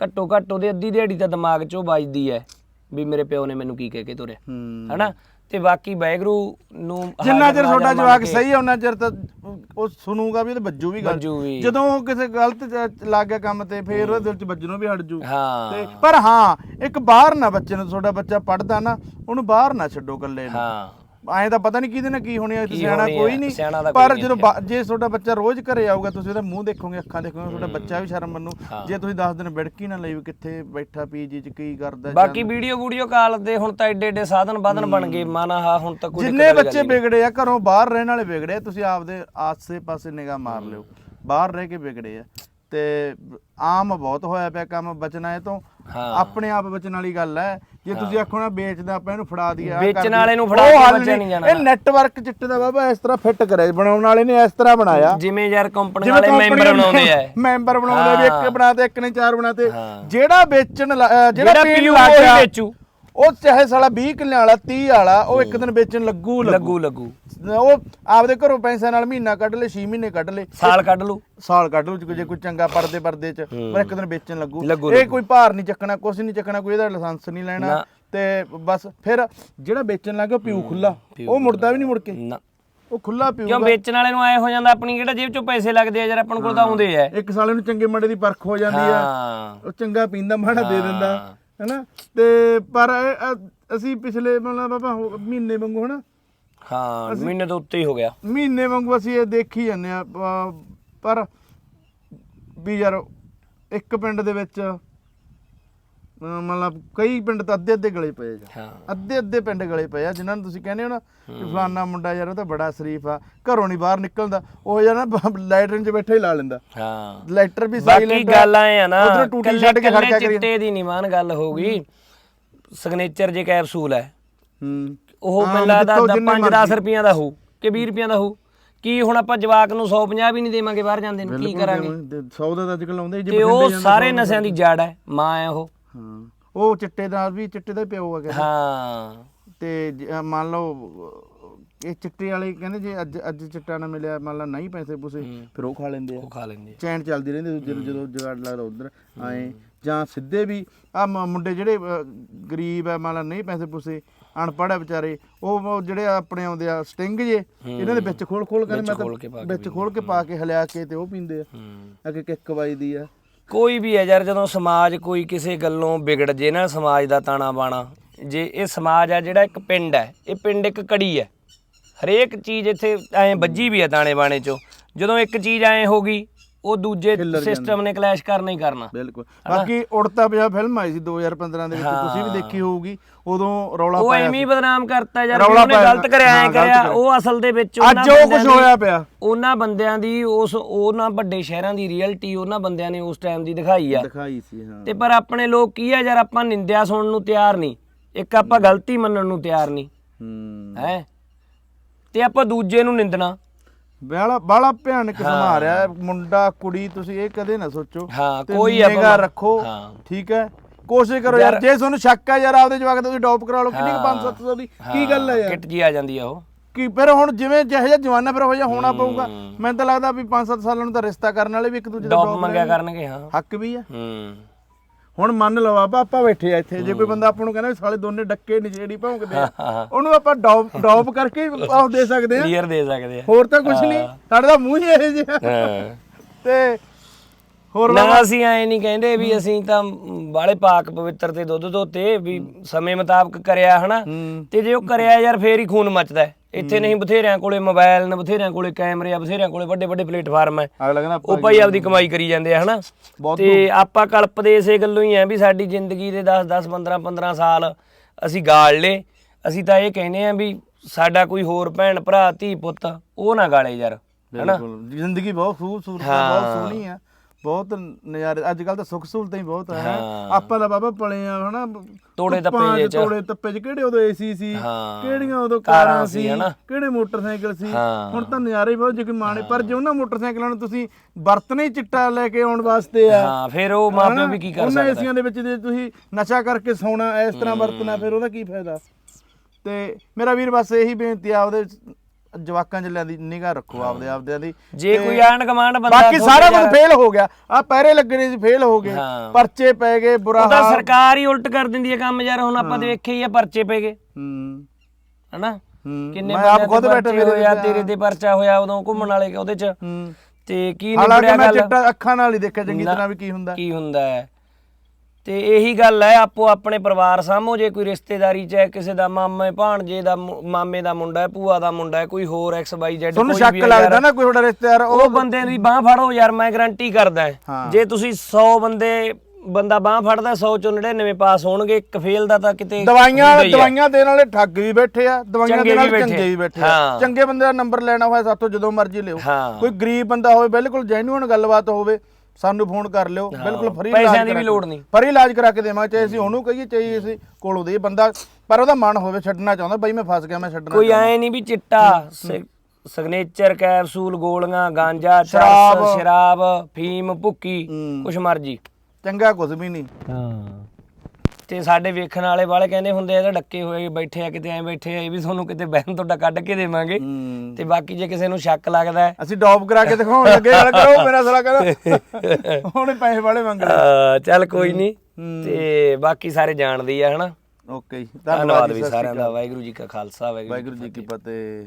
ਘੱਟੋ ਘੱਟ ਉਹਦੇ ਅੱਧੀ ਦਿਹਾੜੀ ਤਾਂ ਦਿਮਾਗ 'ਚੋਂ ਵੱਜਦੀ ਹੈ ਵੀ ਮੇਰੇ ਪਿਓ ਨੇ ਮੈਨੂੰ ਕੀ ਕਹਿ ਕੇ ਤੋਰਿਆ। ਹਨਾ? ਤੇ ਬਾਕੀ ਵਾਹਿਗੁਰੂ ਨੂੰ ਜਿੰਨਾ ਚਿਰ ਤੁਹਾਡਾ ਜਵਾਕ ਸਹੀ ਹੈ ਉਹਨਾਂ ਚਿਰ ਤਾਂ ਉਹ ਸੁਣੂਗਾ ਵੀ ਤੇ ਵੱਜੂ ਵੀ ਗੱਲ। ਵੱਜੂ ਵੀ। ਜਦੋਂ ਉਹ ਕਿਸੇ ਗਲਤ ਚ ਲੱਗ ਗਿਆ ਕੰਮ ਤੇ ਫੇਰ ਉਹਦੇ ਦਿਲ ਚ ਵੱਜਣੋਂ ਵੀ ਹਟ ਜੂ। ਹਾਂ। ਤੇ ਪਰ ਹਾਂ ਇੱਕ ਬਾਹਰ ਨਾ ਬੱਚੇ ਨੂੰ ਤੁਹਾਡਾ ਬੱਚਾ ਪੜਦਾ ਨਾ ਉਹਨੂੰ ਬਾਹਰ ਨਾ ਛੱਡੋ ਇਕੱਲੇ ਨੂੰ। ਹਾਂ। ਐਂ ਤਾਂ ਪਤਾ ਨਹੀਂ ਕਿਹਦੇ ਨਾਲ ਕੀ ਹੋਣੀ ਹੈ ਸਿਆਣਾ ਕੋਈ ਨਹੀਂ ਪਰ ਜਦੋਂ ਜੇ ਤੁਹਾਡਾ ਬੱਚਾ ਰੋਜ਼ ਘਰੇ ਆਊਗਾ ਤੁਸੀਂ ਉਹਦਾ ਮੂੰਹ ਦੇਖੋਗੇ ਅੱਖਾਂ ਦੇਖੋਗੇ ਤੁਹਾਡਾ ਬੱਚਾ ਵੀ ਸ਼ਰਮ ਮੰਨੂ। ਜੇ ਤੁਸੀਂ 10 ਦਿਨ ਬਿੜਕੀ ਨਾ ਲਈ ਵੀ ਕਿੱਥੇ ਬੈਠਾ ਪੀਜੀ ਚ ਕੀ ਕਰਦਾ ਬਾਕੀ ਵੀਡੀਓ ਵੀਡੀਓ ਕਾਲ ਦੇ ਹੁਣ ਤਾਂ ਏਡੇ ਏਡੇ ਸਾਧਨ ਬਾਧਨ ਬਣ ਗਏ ਮਾਨਾ ਹਾ ਹੁਣ ਤਾਂ ਕੋਈ ਜਿੰਨੇ ਬੱਚੇ। ਵਿਗੜੇ ਆ ਘਰੋਂ ਬਾਹਰ ਰਹਿਣ ਵਾਲੇ ਵਿਗੜੇ ਆ, ਤੁਸੀਂ ਆਪਦੇ ਆਸੇ ਪਾਸੇ ਨਿਗਾਹ ਮਾਰ ਲਿਓ। ਬਾਹਰ ਰਹਿ ਕੇ ਵਿਗੜੇ ਆ। ਤੇ ਆਮ ਬਹੁਤ ਹੋਇਆ ਪਿਆ ਕੰਮ ਬਚਣਾ ਇਹ ਤੋਂ। ਆਪਣੇ ਆਪ ਬਚਣ ਵਾਲੀ ਗੱਲ ਹੈ। ਜੇ ਤੁਸੀਂ ਆਖੋ ਨਾ ਵੇਚਦਾ ਆਪਾਂ ਇਹਨੂੰ ਫੜਾ ਦਈਏ ਵੇਚਣ ਵਾਲੇ ਨੂੰ ਫੜਾ ਕੇ ਹੱਲ ਬੱਚਾ ਨਹੀਂ। ਜਾਣਾ। ਇਹ ਨੈਟਵਰਕ ਚਿੱਟੇ ਦਾ ਬਾਬਾ ਇਸ ਤਰ੍ਹਾਂ ਫਿੱਟ ਕਰਿਆ ਬਣਾਉਣ ਵਾਲੇ ਨੇ ਇਸ ਤਰ੍ਹਾਂ ਬਣਾਇਆ। ਜਿਵੇਂ ਯਾਰ ਕੰਪਨੀ ਵਾਲੇ ਮੈਂਬਰ ਬਣਾਉਂਦੇ ਆ। ਮੈਂਬਰ ਬਣਾਉਂਦੇ ਵੀ ਇੱਕ। ਬਣਾਤੇ ਇੱਕ ਨੇ ਚਾਰ ਬਣਾਤੇ। ਜਿਹੜਾ ਵੇਚਣ ਜਿਹੜਾ ਪੀਣ ਲੱਗ ਗਿਆ ਵੇਚੂ। ਉਹ ਚਾਹੇ ਸਾਲਾ 20 ਕਿੱਲਿਆਂ ਵਾਲਾ 30 ਵਾਲਾ ਉਹ ਇੱਕ ਦਿਨ ਵੇਚਣ ਲੱਗੂ ਲੱਗੂ। ਲੱਗੂ ਉਹ ਆਪਦੇ ਘਰੋਂ ਪੈਸਿਆਂ ਨਾਲ ਮਹੀਨਾ ਕੱਢ ਲੇ 6 ਮਹੀਨੇ ਕੱਢ ਲੇ। ਸਾਲ ਕੱਢ ਲੂ ਸਾਲ ਕੱਢ ਲੂ ਜੇ ਕੋਈ ਚੰਗਾ ਪਰਦੇ ਪਰਦੇ ਚ ਪਰ ਇੱਕ ਦਿਨ ਵੇਚਣ ਲੱਗੂ। ਇਹ ਕੋਈ ਭਾਰ ਨਹੀਂ ਚੱਕਣਾ ਕੁਛ ਨਹੀਂ ਚੱਕਣਾ ਕੋਈ ਇਹਦਾ ਲਾਇਸੈਂਸ ਨਹੀਂ ਲੈਣਾ। ਤੇ ਬਸ ਫਿਰ ਜਿਹੜਾ ਵੇਚਣ ਲੱਗ ਪੀਊ ਖੁੱਲਾ ਉਹ ਮੁੜਦਾ ਵੀ ਨਹੀਂ ਮੁੜ ਕੇ। ਨਾ। ਉਹ ਖੁੱਲਾ ਪੀਊ ਕਿਉਂ ਵੇਚਣ ਵਾਲੇ ਨੂੰ ਐ ਹੋ ਜਾਂਦਾ ਆਪਣੀ ਕਿਹੜਾ ਜੇਬ ਚੋਂ ਪੈਸੇ ਲੱਗਦੇ ਆ ਯਾਰ ਆਪਾਂ ਕੋਲ ਤਾਂ ਆਉਂਦੇ ਆ। ਇੱਕ ਸਾਲੇ ਨੂੰ ਚੰਗੇ ਮੰਡੇ ਦੀ ਪਰਖ ਹੋ ਜਾਂਦੀ ਆ। ਉਹ ਚੰਗਾ ਪੀਂਦਾ ਮਾੜਾ ਦੇ ਦਿੰਦਾ। ਹੈਨਾ? ਤੇ ਪਰ ਇਹ, ਅ- ਅਸੀਂ ਪਿਛਲੇ ਮਤਲਬ ਬਾਬਾ ਹੋ- ਮਹੀਨੇ ਵਾਂਗੂ ਹਨਾ? ਹਾਂ ਮਹੀਨੇ ਤੋਂ ਉੱਤੇ ਹੀ ਹੋ ਗਿਆ। ਮਹੀਨੇ ਵਾਂਗੂ ਅਸੀਂ ਇਹ ਦੇਖੀ ਜਾਂਦੇ ਆ ਪਰ ਵੀ ਯਾਰ ਇੱਕ ਪਿੰਡ ਦੇ ਵਿੱਚ ਮਤਲਬ ਕਈ ਪਿੰਡ ਤਾਂ ਅੱਧੇ ਅੱਧੇ ਗਲੇ ਪਏ ਆ ਹਾਂ। ਅੱਧੇ ਅੱਧੇ ਪਿੰਡ ਗਲੇ ਪਏ ਆ ਜਿਨ੍ਹਾਂ ਨੂੰ ਤੁਸੀਂ ਕਹਿੰਦੇ ਹੋ ਨਾ ਕਿ ਫਲਾਨਾ ਮੁੰਡਾ ਯਾਰ ਉਹ ਤਾਂ ਬੜਾ ਸ਼ਰੀਫ ਆ ਘਰੋਂ ਨਹੀਂ ਬਾਹਰ ਨਿਕਲਦਾ ਉਹ ਯਾਰ ਨਾ ਲੈਟਰਨ 'ਚ ਬੈਠਾ ਹੀ ਲਾ ਲੈਂਦਾ। ਹਾਂ। ਲੈਟਰ ਵੀ ਬਾਕੀ ਸਾਈਲੈਂਟ ਗੱਲ ਆਏ ਆ ਨਾ ਉਧਰੋਂ ਟੂਟੀ ਛੱਡ ਕੇ ਖਰਚਾ ਕਰੀ ਚਿੱਟੇ ਦੀ ਨਹੀਂ ਮਾਨ ਗੱਲ ਹੋਊਗੀ ਸਿਗਨੇਚਰ ਜੇ ਕੈਪਸੂਲ ਹੈ ਹੂੰ। ਉਹ ਹਾਂ, ਮੈਨੂੰ ਲੱਗਦਾ ਜਿੱਥੋਂ ਜਿੰਨੇ 5-10 ਰੁਪਈਆਂ ਦਾ ਹੋਊ ਕਿ 20 ਰੁਪਈਆਂ ਦਾ ਹੋਊ। ਕੀ ਹੁਣ ਆਪਾਂ ਜਵਾਕ ਨੂੰ 150 ਵੀ ਨਹੀਂ ਦੇਵਾਂਗੇ ਬਾਹਰ ਜਾਂਦੇ ਨੂੰ ਕੀ ਕਰਾਂਗੇ? 100 ਦਾ ਤਾਂ ਅੱਜ ਕੱਲ ਆਉਂਦੇ ਤੇ ਉਹ ਸਾਰੇ ਨਸ਼ਿਆਂ ਦੀ ਜੜ ਹੈ ਮਾਂ ਹੈ ਉਹ। ਹਾਂ। ਉਹ ਚਿੱਟੇ ਦਾ ਵੀ ਚਿੱਟੇ ਦਾ ਹੀ ਪਿਓ ਆ ਕਹਿੰਦੇ। ਹਾਂ। ਤੇ ਜ- ਅਹ ਮੰਨ ਲਓ ਇਹ ਚਿੱਟੇ ਵਾਲੇ ਕਹਿੰਦੇ ਜੇ ਅੱਜ ਅੱਜ ਚਿੱਟਾ ਨਾ ਮਿਲਿਆ ਮੰਨ ਲਾ ਨਹੀਂ ਪੈਸੇ ਪੂਸੇ ਫਿਰ ਉਹ ਖਾ ਲੈਂਦੇ ਆ। ਉਹ ਖਾ ਲੈਂਦੇ ਆ। ਚੈਨ ਚੱਲਦੀ ਰਹਿੰਦੀ ਦੂਜੇ ਨੂੰ ਜਦੋਂ ਜਗਾੜ ਲੱਗਦਾ ਉਧਰ ਆਏ। ਜਾਂ ਸਿੱਧੇ ਵੀ ਆ ਮੁੰਡੇ ਜਿਹੜੇ ਅਹ, ਗਰੀਬ ਆ ਮੰਨ ਲਾ ਨਹੀਂ ਪੈਸੇ ਪੂਸੇ ਅਨਪੜ੍ਹ ਆ ਵਿਚਾਰੇ ਉਹ ਉਹ ਜਿਹੜੇ ਆਪਣੇ ਆਉਂਦੇ ਆ ਸਟਿੰਗ ਜੇ ਇਹਨਾਂ ਦੇ ਵਿੱਚ ਖੋਲ ਖੋਲ ਕੇ ਮੈਂ ਖੋਲ ਕੇ ਪਾ ਤਾਂ ਵਿੱਚ ਖੋਲ ਕੇ ਪਾ ਕੇ ਹਲਿਆ ਕੇ ਤੇ ਉਹ ਪੀਂਦੇ ਆ। ਹੂੰ। ਅੱਗੇ ਕਿੱਕ ਵੱਜਦੀ ਆ। ਕੋਈ ਵੀ ਹੈ ਯਾਰ, ਜਦੋਂ ਸਮਾਜ ਕੋਈ ਕਿਸੇ ਗੱਲੋਂ ਵਿਗੜ ਜੇ ਨਾ ਸਮਾਜ ਦਾ ਤਾਣਾ ਬਾਣਾ, ਜੇ ਇਹ ਸਮਾਜ ਆ ਜਿਹੜਾ ਇੱਕ ਪਿੰਡ ਹੈ, ਇਹ ਪਿੰਡ ਇੱਕ ਕੜੀ ਹੈ। ਹਰੇਕ ਚੀਜ਼ ਇੱਥੇ ਐਂ ਵੱਜੀ ਵੀ ਹੈ ਤਾਣੇ ਬਾਣੇ ਚੋਂ। ਜਦੋਂ ਇੱਕ ਚੀਜ਼ ਐਂ ਹੋ ਗਈ ਉਹ ਦੂਜੇ ਸਿਸਟਮ ਨੇ ਕਲੈਸ਼ ਕਰਨਾ ਹੀ ਕਰਨਾ। ਬਿਲਕੁਲ। ਬਾਕੀ ਉੜਤਾ ਪੰਜਾਬ ਫਿਲਮ ਆਈ ਸੀ 2015 ਦੇ ਵਿੱਚ ਤੁਸੀਂ ਵੀ ਦੇਖੀ ਹੋਊਗੀ। ਉਦੋਂ ਰੌਲਾ ਉਹ ਪਾਇਆ ਐਵੇਂ ਹੀ ਬਦਨਾਮ ਕਰਤਾ ਯਾਰ ਵੀ ਰੌਲਾ ਉਹਨੇ ਪਾਇਆ। ਗਲਤ ਕਰਿਆ ਐ ਹਾਂ, ਗਲਤ ਕਰਿਆ। ਕਰਿਆ। ਉਹ ਅਸਲ ਦੇ ਵਿੱਚ ਅੱਜ ਉਹ ਕੁਝ ਹੋਇਆ ਪਿਆ। ਉਹਨਾਂ ਬੰਦਿਆਂ ਦੀ ਉਸ ਉਹਨਾਂ ਵੱਡੇ ਸ਼ਹਿਰਾਂ ਦੀ ਰਿਐਲਿਟੀ ਉਹਨਾਂ ਬੰਦਿਆਂ ਨੇ ਉਸ ਟਾਈਮ ਦੀ ਦਿਖਾਈ ਆ। ਦਿਖਾਈ ਸੀ ਹਾਂ। ਤੇ ਪਰ ਆਪਣੇ ਲੋਕ ਕੀ ਆ ਯਾਰ ਆਪਾਂ ਨਿੰਦਿਆ ਸੁਣਨ ਨੂੰ ਤਿਆਰ ਨਹੀਂ। ਇੱਕ ਆਪਾਂ ਗਲਤੀ ਮੰਨਣ ਨੂੰ ਤਿਆਰ ਨਹੀਂ। ਹੂੰ। ਹੈ? ਤੇ ਆਪਾਂ ਦੂਜੇ ਨੂੰ ਨਿੰਦਣਾ। ਬਾਲਾ ਬਾਲਾ ਭਿਆਨਕ ਸਮਾਂ ਰਿਹਾ ਹੈ। ਮੁੰਡਾ ਕੁੜੀ ਤੁਸੀਂ ਇਹ ਕਦੇ ਨਾ ਸੋਚੋ। ਹਾਂ ਤੇ ਕੋਈ ਆਪਾਂ ਨਿਗਾਹ ਰੱਖੋ। ਹਾਂ। ਠੀਕ ਹੈ? ਕੋਸ਼ਿਸ਼ ਕਰੋ ਯਾਰ ਜੇ ਤੁਹਾਨੂੰ ਸ਼ੱਕ ਹੈ ਯਾਰ ਆਪਦੇ ਜਵਾਕ ਤੇ ਤੁਸੀਂ ਡੌਪ ਕਰਾ ਲਓ। ਕਿੰਨੀ 5-700 ਦੀ? ਕੀ ਗੱਲ ਹੈ ਯਾਰ? ਕਿਟ ਜੀ ਆ ਜਾਂਦੀ ਆ ਉਹ। ਕੀ ਫਿਰ ਹੁਣ ਜਿਵੇਂ ਜਿਹੋ ਜਿਹਾ ਜਵਾਨਾ ਫਿਰ ਉਹ ਜਿਹਾ ਹੋਣਾ ਪਊਗਾ। ਮੈਨੂੰ ਤਾਂ ਲੱਗਦਾ ਵੀ 5-7 ਸਾਲਾਂ ਨੂੰ ਤਾਂ ਰਿਸ਼ਤਾ ਕਰਨ ਵਾਲੇ ਵੀ ਇੱਕ ਦੂਜੇ ਦਾ ਡੌਪ ਡੌਪ ਮੰਗਿਆ ਕਰਨਗੇ ਹਾਂ। ਹੱਕ ਵੀ ਹੈ। ਹੂੰ। ਹੁਣ ਮੰਨ ਲਓ ਆਪਾਂ ਆਪਾਂ ਬੈਠੇ ਆ ਇੱਥੇ। ਜੇ ਕੋਈ ਬੰਦਾ ਆਪਾਂ ਨੂੰ ਕਹਿੰਦਾ ਵੀ ਸਾਲੇ ਦੋਨੇ ਡੱਕੇ ਨਸ਼ੇੜੀ ਭੌਂਕਦੇ ਆ ਉਹਨੂੰ ਆਪਾਂ ਡੌਪ ਡੌਪ ਕਰਕੇ ਆਪ ਦੇ ਸਕਦੇ ਆ। ਕਲੀਅਰ ਦੇ ਸਕਦੇ ਆ। ਹੋਰ ਤਾਂ ਕੁਝ ਨਹੀਂ ਸਾਡੇ ਦਾ ਮੂੰਹ ਹੀ ਇਹ ਜਿਹਾ ਤੇ ਹੋਰ ਨਾ ਅਸੀਂ ਐ ਨਹੀਂ ਕਹਿੰਦੇ ਵੀ ਅਸੀਂ ਤਾਂ ਬਾਲੇ ਪਾਕ ਪਵਿੱਤਰ ਤੇ ਦੁੱਧ ਧੋਤੇ ਵੀ ਸਮੇਂ ਮੁਤਾਬਕ ਕਰਿਆ ਹਨਾ? ਤੇ ਜੇ ਉਹ ਕਰਿਆ ਯਾਰ ਫੇਰ ਹੀ ਖੂਨ ਮੱਚਦਾ। ਇੱਥੇ ਨਹੀਂ ਬਥੇਰਿਆਂ ਕੋਲੇ ਮੋਬਾਈਲ ਨੇ ਬਥੇਰਿਆਂ ਕੋਲੇ ਕੈਮਰੇ ਆ ਬਥੇਰਿਆਂ ਕੋਲੇ ਵੱਡੇ ਵੱਡੇ ਪਲੇਟਫਾਰਮ ਕਹਿੰਦਾ ਉਹ ਭਾਈ ਆਪਦੀ ਕਮਾਈ ਕਰੀ ਜਾਂਦੇ ਆ ਹਨਾ? ਤੇ ਆਪਾਂ ਕਲਪਦੇ ਇਸੇ ਗੱਲੋਂ ਹੀ ਆ ਵੀ ਸਾਡੀ ਜ਼ਿੰਦਗੀ ਦੇ 10 10 15 15 ਸਾਲ ਅਸੀਂ ਗਾਲ ਲੇ। ਅਸੀਂ ਤਾਂ ਇਹ ਕਹਿੰਦੇ ਆ ਵੀ ਸਾਡਾ ਕੋਈ ਹੋਰ ਭੈਣ ਭਰਾ ਧੀ ਪੁੱਤ ਉਹ ਨਾ ਗਾਲੇ ਯਾਰ ਹਨਾ? ਬਿਲਕੁਲ। ਜ਼ਿੰਦਗੀ ਬਹੁਤ ਖੂਬਸੂਰਤ ਬਹੁਤ ਸੋਹਣੀ ਹੈ। ਬਹੁਤ ਨਜ਼ਾਰੇ ਅੱਜ ਕੱਲ ਤਾਂ ਸੁੱਖ ਸਹੂਲਤਾਂ ਹੀ ਬਹੁਤ ਹਾਂ। ਆਪਾਂ ਦਾ ਬਾਬਾ ਪਲੇ ਆ ਹਨਾ ਤੋੜੇ ਧੁੱਪਾਂ ਤੱਪੇ 'ਚ, ਚ। ਤੋੜੇ ਤੱਪੇ ਚ ਕਿਹੜੇ ਉਦੋਂ ਏਸੀ ਸੀ ਹਾਂ। ਕਿਹੜੀਆਂ ਉਦੋਂ ਕਾਰਾਂ ਕਾਰਾਂ ਸੀ, ਸੀ ਹਨਾ? ਕਿਹੜੇ ਮੋਟਰਸਾਈਕਲ ਸੀ ਹਾਂ। ਹੁਣ ਤਾਂ ਨਜ਼ਾਰੇ ਹੀ ਬਹੁਤ ਜੇ ਕੋਈ ਮਾਣੇ ਪਰ ਜੇ ਉਹਨਾਂ ਮੋਟਰਸਾਈਕਲਾਂ ਨੂੰ ਤੁਸੀਂ ਵਰਤਨੇ ਹੀ ਚਿੱਟਾ ਲੈ ਕੇ ਆਉਣ ਵਾਸਤੇ ਆ ਹਾਂ ਫਿਰ ਉਹ ਮਾਪੇ ਵੀ ਕੀ ਕਰ ਉਹਨਾਂ ਸਕਦਾ ਏਸੀਆਂ ਦੇ ਵਿੱਚ ਜੇ ਤੁਸੀਂ ਨਸ਼ਾ ਕਰਕੇ ਸੌਣਾ ਇਸ ਤਰ੍ਹਾਂ ਵਰਤਣਾ ਫਿਰ ਉਹਦਾ ਕੀ ਫਾਇਦਾ ਤੇ ਮੇਰਾ ਵੀਰ ਬਸ ਇਹੀ ਬੇਨਤੀ ਆ ਉਹਦੇ ਜਵਾਕਾਂ ਚ ਲੈਂਦੀ ਨਿਗਾਹ ਰੱਖੋ ਆਪਦੇ ਆਪਦਿਆਂ ਦੀ। ਜੇ ਕੋਈ ਆਂਢ ਗਮਾਂਡ ਬੰਦਾ ਬਾਕੀ ਸਾਰਾ ਯਾਰ- ਕੁਝ ਫੇਲ ਹੋ ਗਿਆ। ਆ ਪਹਿਰੇ ਲੱਗਣੇ ਸੀ ਫੇਲ ਹੋ ਗਏ। ਪਰਚੇ ਪੈ ਗਏ ਬੁਰਾ ਉਹ ਤਾਂ ਹਾਲ। ਸਰਕਾਰ ਹੀ ਉਲਟ ਕਰ ਦਿੰਦੀ ਹੈ ਕੰਮ ਯਾਰ ਹੁਣ ਆਪਾਂ ਤੇ ਵੇਖੇ ਹੀ ਆ ਪਰਚੇ ਪੈ ਗਏ। ਹੂੰ। ਹਨਾ? ਕਿੰਨੇ ਮੈਂ ਆਪ ਖੁਦ ਦੇ ਬੈਠਾ ਮੇਰੇ ਹੋਇਆ ਤੇਰੇ ਤੇ ਪਰਚਾ ਹੋਇਆ ਉਦੋਂ ਘੁੰਮਣ ਵਾਲੇ ਉਹਦੇ ਚ। ਹੂੰ। ਤੇ ਕੀ ਹਾਲਾਂਕਿ ਨਿਬੜਿਆ ਮੈਂ ਗੱਲ? ਚਿੱਟਾ ਅੱਖਾਂ ਨਾਲ ਹੀ ਦੇਖਿਆ ਚੰਗੀ ਤਰ੍ਹਾਂ ਵੀ ਕੀ ਹੁੰਦਾ। ਕੀ ਹੁੰਦਾ ਹੈ? ਤੇ ਇਹੀ ਗੱਲ ਹੈ ਆਪੋ ਆਪਣੇ ਪਰਿਵਾਰ ਸਾਹਮੋ ਜੇ ਕੋਈ ਰਿਸ਼ਤੇਦਾਰੀ ਚ ਹੈ ਕਿਸੇ ਦਾ ਮਾਮੇ ਭਾਣਜੇ ਦਾ ਮੁ- ਮਾਮੇ ਦਾ ਮੁੰਡਾ ਹੈ ਭੂਆ ਦਾ ਮੁੰਡਾ ਹੈ ਕੋਈ ਹੋਰ ਐਕਸ ਵਾਈ ਜ਼ੈਡ ਤੁਹਾਨੂੰ ਕੋਈ ਸ਼ੱਕ ਵੀ ਹੈ ਲੱਗਦਾ ਨਾ ਕੋਈ ਤੁਹਾਡਾ ਰਿਸ਼ਤੇਦਾਰ ਉਹ ਉਹ ਬੰਦੇ ਦੀ ਬਾਹ ਫੜੋ ਯਾਰ ਮੈਂ ਗਾਰੰਟੀ ਕਰਦਾ ਹਾਂ। ਜੇ ਤੁਸੀਂ 100 ਬੰਦੇ ਬੰਦਾ ਬਾਹ ਫੜਦਾ 100 ਚੋਂ 99 ਪਾਸ ਹੋਣਗੇ ਇੱਕ ਫੇਲ ਦਾ ਤਾਂ ਕਿਤੇ ਦਵਾਈਆਂ ਹੁੰਦਾ ਹੀ ਹੈ। ਦਵਾਈਆਂ ਦੇਣ ਵਾਲੇ ਠੱਗ ਵੀ ਬੈਠੇ ਆ ਦਵਾਈਆਂ ਚੰਗੇ ਦੇਣ ਵੀ ਵਾਲੇ ਬੈਠੇ। ਚੰਗੇ ਵੀ ਬੈਠੇ ਆ ਹਾਂ। ਚੰਗੇ ਬੰਦੇ ਦਾ ਨੰਬਰ ਲੈਣਾ ਹੋਇਆ ਸਾਥੋਂ ਜਦੋਂ ਮਰਜ਼ੀ ਲਿਓ ਹਾਂ ਕੋਈ ਗਰੀਬ ਬੰਦਾ ਹੋਵੇ ਬਿਲਕੁਲ ਜੈਨੂਇਨ ਗੱਲਬਾਤ ਹੋਵੇ ਸਾਨੂੰ ਫੋਨ ਕਰ ਲਿਓ ਬਿਲਕੁਲ ਫਰੀ ਪੈਸਿਆਂ ਦੀ ਵੀ ਲੋੜ ਨਹੀਂ। ਫਰੀ ਇਲਾਜ ਕਰਾ ਕੇ ਦੇਵਾਂਗੇ ਚਾਹੇ ਅਸੀਂ ਉਹਨੂੰ ਕਹੀਏ ਚਾਹੇ ਅਸੀਂ ਕੋਲੋਂ ਦੇ ਬੰਦਾ ਪਰ ਉਹਦਾ ਮਨ ਹੋਵੇ ਛੱਡਣਾ ਚਾਹੁੰਦਾ ਬਈ ਮੈਂ ਫਸ ਗਿਆ ਮੈਂ ਛੱਡਣਾ ਕੋਈ ਐ ਨਹੀਂ ਵੀ ਚਿੱਟਾ ਸਿਗਨੇਚਰ ਕੈਪਸੂਲ ਗੋਲੀਆਂ ਗਾਂਜਾ ਸ਼ਰਾਬ। ਚਰਸ ਸ਼ਰਾਬ ਫੀਮ ਭੁੱਕੀ। ਕੁਛ ਮਰਜ਼ੀ ਚੰਗਾ ਕੁਝ ਵੀ ਨਹੀਂ ਹਾਂ ਤੇ ਸਾਡੇ ਵੇਖਣ ਵਾਲੇ ਵਾਲੇ ਕਹਿੰਦੇ ਹੁੰਦੇ ਆ ਤਾਂ ਡੱਕੇ ਹੋਏ ਬੈਠੇ ਆ ਕਿਤੇ ਐ ਬੈਠੇ ਆ ਇਹ ਵੀ ਤੁਹਾਨੂੰ ਕਿਤੇ ਬਹਿਨ ਤੁਹਾਡਾ ਕੱਢ ਕੇ ਦੇਵਾਂਗੇ। ਤੇ ਬਾਕੀ ਜੇ ਕਿਸੇ ਨੂੰ ਸ਼ੱਕ ਲੱਗਦਾ ਹੈ ਅਸੀਂ ਡੌਪ ਕਰਾ ਕੇ ਦਿਖਾਉਣ ਲੱਗੇ ਗੱਲ ਕਰੋ ਮੇਰਾ ਸਾਲਾ ਕਹਿੰਦਾ ਉਹਨੇ ਪੈਸੇ ਵਾਲੇ ਮੰਗ ਲਏ। ਅਹ ਚੱਲ ਕੋਈ ਨਹੀਂ। ਤੇ ਬਾਕੀ ਸਾਰੇ ਜਾਣਦੇ ਆ ਹਨਾ? ਓਕੇ ਜੀ। ਧੰਨਵਾਦ ਵੀ ਸਾਰਿਆਂ ਦਾ ਵਾਹਿਗੁਰੂ ਜੀ ਕਾ ਖਾਲਸਾ ਵਾਹਿਗੁਰੂ ਜੀ ਕੀ ਫਤਿਹ।